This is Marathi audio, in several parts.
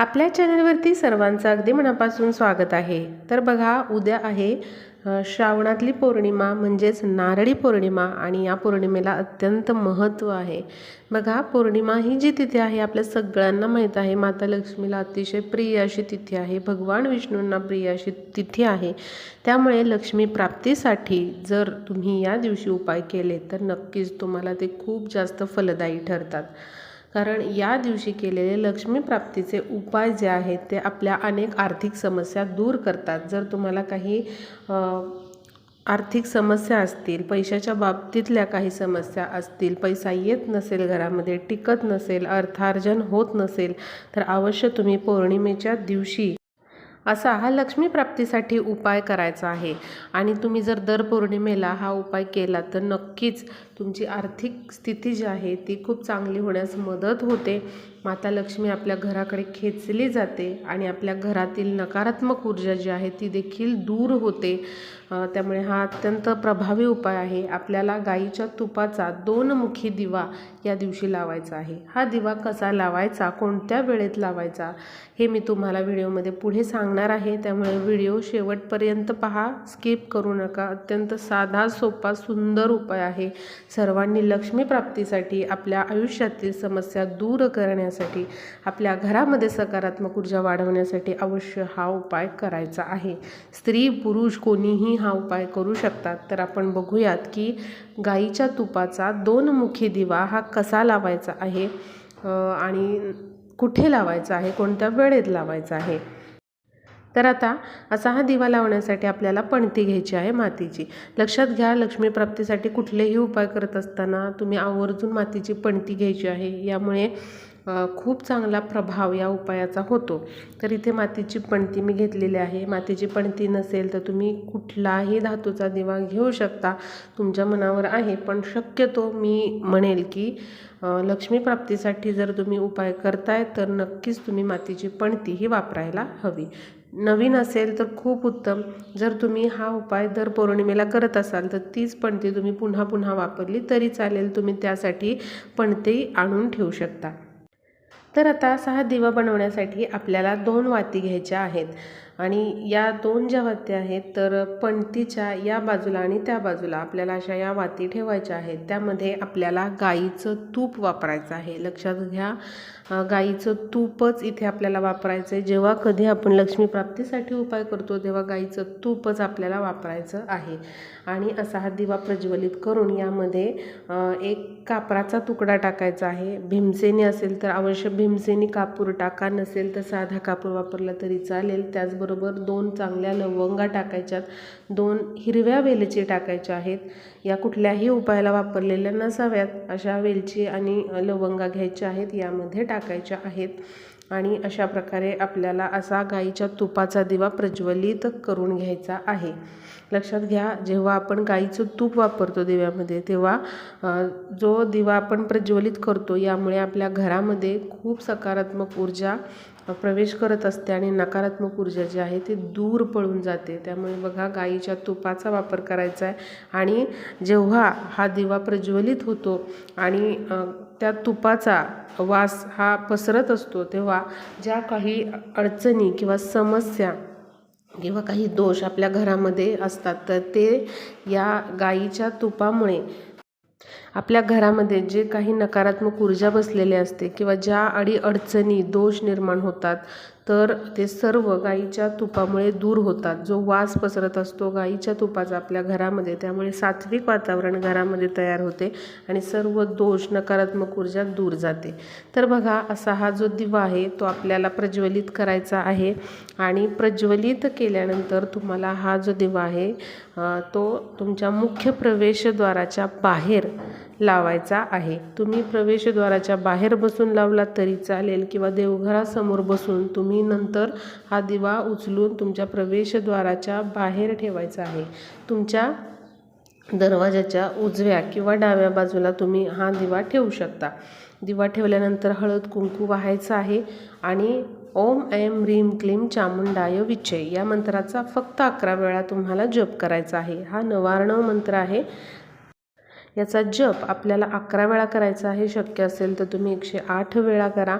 आपल्या चॅनलवरती सर्वांचं अगदी मनापासून स्वागत आहे. तर बघा उद्या आहे श्रावणातली पौर्णिमा म्हणजेच नारळी पौर्णिमा आणि या पौर्णिमेला अत्यंत महत्त्व आहे. बघा पौर्णिमा ही जी तिथी आहे आपल्या सगळ्यांना माहीत आहे. माता लक्ष्मीला अतिशय प्रिय अशी तिथी आहे. भगवान विष्णूंना प्रिय अशी तिथी आहे. त्यामुळे लक्ष्मी प्राप्तीसाठी जर तुम्ही या दिवशी उपाय केले तर नक्कीच तुम्हाला ते खूप जास्त फलदायी ठरतात. कारण या दिवशी केलेले लक्ष्मी प्राप्तीचे उपाय जे आहेत ते आपल्या अनेक आर्थिक समस्या दूर करतात. जर तुम्हाला काही आर्थिक समस्या असतील पैशाच्या बाबतीतल्या काही समस्या असतील पैसा येत नसेल घरामध्ये टिकत नसेल अर्थार्जन होत नसेल तर अवश्य तुम्ही पौर्णिमेच्या दिवशी असा हा लक्ष्मी प्राप्तीसाठी उपाय करायचा आहे. आणि तुम्ही जर दर पौर्णिमेला हा उपाय केला तर नक्कीच तुमची आर्थिक स्थिती जी आहे ती खूप चांगली होण्यास मदत होते. माता लक्ष्मी आपल्या घराकडे खेचली जाते आणि आपल्या घरातील नकारात्मक ऊर्जा जी आहे ती देखील दूर होते. त्यामुळे हा अत्यंत प्रभावी उपाय आहे. आपल्याला गाईच्या तुपाचा दोनमुखी दिवा या दिवशी लावायचा आहे. हा दिवा कसा लावायचा कोणत्या वेळेत लावायचा हे मी तुम्हाला व्हिडिओमध्ये पुढे सांगणार आहे. त्यामुळे व्हिडिओ शेवटपर्यंत पहा. स्किप करू नका. अत्यंत साधा सोपा सुंदर उपाय आहे. सर्वांनी लक्ष्मी प्राप्तीसाठी आपल्या आयुष्यातील समस्या दूर करण्यासाठी आपल्या घरामध्ये सकारात्मक ऊर्जा वाढवण्यासाठी अवश्य हा उपाय करायचा आहे. स्त्री पुरुष कोणीही हा उपाय करू शकतात. तर आपण बघूयात की गाईच्या तुपाचा दोनमुखी दिवा हा कसा लावायचा आहे? आणि कुठे लावायचा आहे? कोणत्या वेळेत लावायचा आहे? तर आता असा हा दिवा लावण्यासाठी आपल्याला पणती घ्यायची आहे मातीची. लक्षात घ्या लक्ष्मीप्राप्तीसाठी कुठलेही उपाय करत असताना तुम्ही आवर्जून मातीची पणती घ्यायची आहे. यामुळे खूप चांगला प्रभाव या उपायाचा होतो. तर इथे मातीची पणती मी घेतलेली आहे. मातीची पणती नसेल तर तुम्ही कुठलाही धातूचा दिवा घेऊ शकता. तुमच्या मनावर आहे पण शक्यतो मी म्हणेल की लक्ष्मीप्राप्तीसाठी जर तुम्ही उपाय करताय तर नक्कीच तुम्ही मातीची पणती ही वापरायला हवी. नवीन असेल तर खूप उत्तम. जर तुम्ही हा उपाय दर पौर्णिमेला करत असाल तर तीच पणती तुम्ही पुन्हा पुन्हा वापरली तरी चालेल. तुम्ही त्यासाठी पणती आणून ठेवू शकता. तर आता असा हा दिवा बनवण्यासाठी आपल्याला दोन वाती घ्यायच्या आहेत. आणि या दोन ज्या वाती आहेत तर पणतीच्या या बाजूला आणि त्या बाजूला आपल्याला अशा या वाती ठेवायच्या आहेत. त्यामध्ये आपल्याला गाईचं तूप वापरायचं आहे. लक्षात घ्या. गाईचं तूपच इथे आपल्याला वापरायचं आहे जेव्हा कधी आपण लक्ष्मी प्राप्तीसाठी उपाय करतो तेव्हा गाईचं तूपच आपल्याला वापरायचं आहे. आणि असा हा दिवा प्रज्वलित करून यामध्ये एक कापराचा तुकडा टाकायचा आहे. भीमसेनी असेल तर अवश्य भीमसेनी कापूर टाका. नसेल तर साधा कापूर वापरला तरी चालेल. त्याचबरोबर दोन चांगल्या लवंगा टाकायच्यात. दोन हिरव्या वेलची टाकायच्या आहेत. या कुठल्याही उपायाला वापरलेल्या नसाव्यात. अशा वेलची आणि लवंगा घ्यायच्या आहेत. यामध्ये टाक टाकायच्या आहेत. आणि अशा प्रकारे आपल्याला असा गाईच्या तुपाचा दिवा प्रज्वलित करून घ्यायचा आहे. लक्षात घ्या जेव्हा आपण गाईचं तूप वापरतो दिव्यामध्ये तेव्हा जो दिवा आपण प्रज्वलित करतो यामुळे आपल्या घरामध्ये खूप सकारात्मक ऊर्जा प्रवेश करत असते आणि नकारात्मक ऊर्जा जी आहे ती दूर पळून जाते. त्यामुळे बघा गाईच्या तुपाचा वापर करायचा आहे आणि जेव्हा हा दिवा प्रज्वलित होतो आणि त्या तुपाचा वास हा पसरत असतो तेव्हा ज्या काही अडचणी किंवा समस्या किंवा काही दोष आपल्या घरामध्ये असतात तर ते या गाईच्या तुपामुळे आपल्या घरामध्ये जे काही नकारात्मक ऊर्जा बसलेली असते किंवा ज्या अडी अडचणी दोष निर्माण होतात तर ते सर्व गाईच्या तुपामुळे दूर होतात. जो वास पसरत असतो गाईच्या तुपाचा आपल्या घरामध्ये त्यामुळे सात्विक वातावरण घरामध्ये तयार होते आणि सर्व दोष नकारात्मक ऊर्जा दूर जाते. तर बघा असा हा जो दिवा आहे तो आपल्याला प्रज्वलित करायचा आहे आणि प्रज्वलित केल्यानंतर तुम्हाला हा जो दिवा आहे तो तुमच्या मुख्य प्रवेशद्वाराच्या बाहेर लावायचा आहे. तुम्ही प्रवेशद्वाराच्या बाहेर बसून लावला तरी चालेल किंवा देवघरासमोर बसून तुम्ही नंतर हा दिवा उचलून तुमच्या प्रवेशद्वाराच्या बाहेर ठेवायचा आहे. तुमच्या दरवाजाच्या उजव्या किंवा डाव्या बाजूला तुम्ही हा दिवा ठेवू शकता. दिवा ठेवल्यानंतर हळद कुंकू वाहायचं आहे आणि ओम ऐम ह्रीम क्लीम चामुंडाय विचय या मंत्राचा फक्त अकरा वेळा तुम्हाला जप करायचा आहे. हा नवार्णव मंत्र आहे. याचा जप आपल्याला अकरा वेळा करायचा आहे शक्य असेल तर तुम्ही एकशे आठ वेळा करा.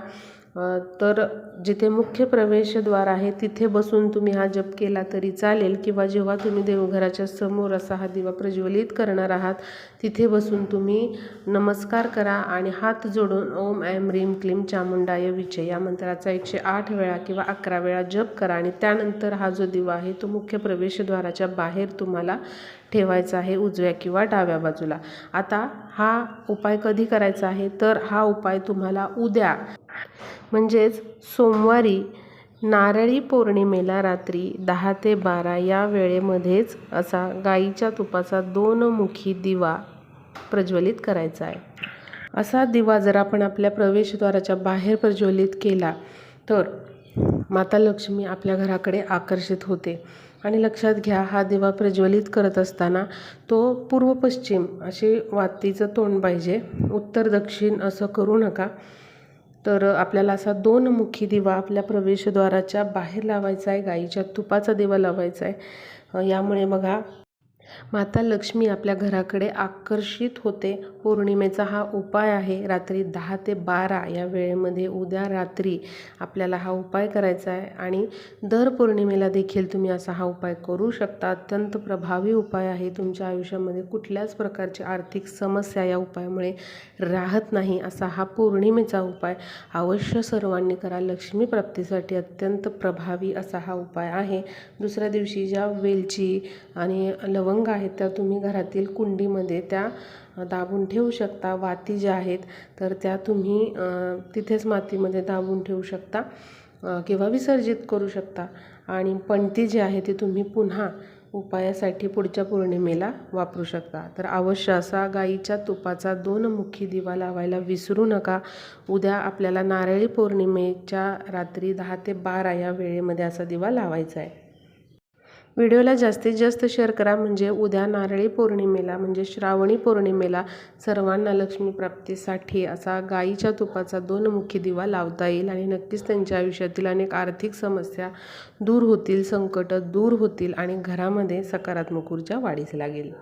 तर जिथे मुख्य प्रवेशद्वार आहे तिथे बसून तुम्ही हा जप केला तरी चालेल किंवा जेव्हा तुम्ही देवघराच्या समोर असा हा दिवा प्रज्वलित करणार आहात तिथे बसून तुम्ही नमस्कार करा आणि हात जोडून ओम ऐम रीम क्लीम चामुंडाय विचे या मंत्राचा एकशे आठ वेळा किंवा अकरा वेळा जप करा आणि त्यानंतर हा जो दिवा आहे तो मुख्य प्रवेशद्वाराच्या बाहेर तुम्हाला ठेवायचा आहे उजव्या किंवा डाव्या बाजूला. आता हा उपाय कधी करायचा आहे? तर हा उपाय तुम्हाला उद्या म्हणजेच सोमवारी नारळी पौर्णिमेला रात्री दहा ते बारा या वेळेमध्येच असा गाईच्या तुपाचा दोन मुखी दिवा प्रज्वलित करायचा आहे. असा दिवा जर आपण आपल्या प्रवेशद्वाराच्या बाहेर प्रज्वलित केला तर माता लक्ष्मी आपल्या घराकडे आकर्षित होते. आणि लक्षात घ्या हा दिवा प्रज्वलित करत असताना तो पूर्व पश्चिम असे वातीचं तोंड पाहिजे उत्तर दक्षिण असं करू नका. तर आपल्याला असा दोन मुखी दिवा आपल्या प्रवेशद्वाराच्या बाहेर लावायचा आहे गाईच्या तुपाचा दिवा लावायचा आहे. यामुळे बघा माता लक्ष्मी आपल्या घराकडे आकर्षित होते. पौर्णिमेचा हा उपाय आहे. रात्री दहा ते बारा या वेळेमध्ये उद्या रात्री आपल्याला हा उपाय करायचा आहे आणि दर पौर्णिमेला देखील तुम्ही असा हा उपाय करू शकता. अत्यंत प्रभावी उपाय आहे. तुमच्या आयुष्यामध्ये कुठल्याच प्रकारची आर्थिक समस्या या उपायामुळे राहत नाही असा हा पौर्णिमेचा उपाय. अवश्य सर्वांनी करा. लक्ष्मी प्राप्तीसाठी अत्यंत प्रभावी असा हा उपाय आहे. दुसऱ्या दिवशी ज्या वेलची आणि लवंग आहेत त्या तुम्ही घरातील कुंडीमध्ये त्या दाबून ठेवू शकता. वाती ज्या आहेत तर त्या तुम्ही तिथेच मातीमध्ये दाबून ठेवू शकता किंवा विसर्जित करू शकता. आणि पणती जी आहे ती तुम्ही पुन्हा उपायासाठी पुढच्या पौर्णिमेला वापरू शकता. तर अवश्य असा गाईच्या तुपाचा दोन मुखी दिवा लावायला विसरू नका. उद्या आपल्याला नारळी पौर्णिमेच्या रात्री दहा ते बारा या वेळेमध्ये असा दिवा लावायचा आहे. व्हिडिओला जास्तीत जास्त शेअर करा म्हणजे उद्या नारळी पौर्णिमेला म्हणजे श्रावणी पौर्णिमेला सर्वांना लक्ष्मी प्राप्तीसाठी असा गाईच्या तुपाचा दोन मुखी दिवा लावता येईल आणि नक्कीच त्यांच्या आयुष्यातील अनेक आर्थिक समस्या दूर होतील संकट दूर होतील आणि घरामध्ये सकारात्मक ऊर्जा वाढीस लागेल.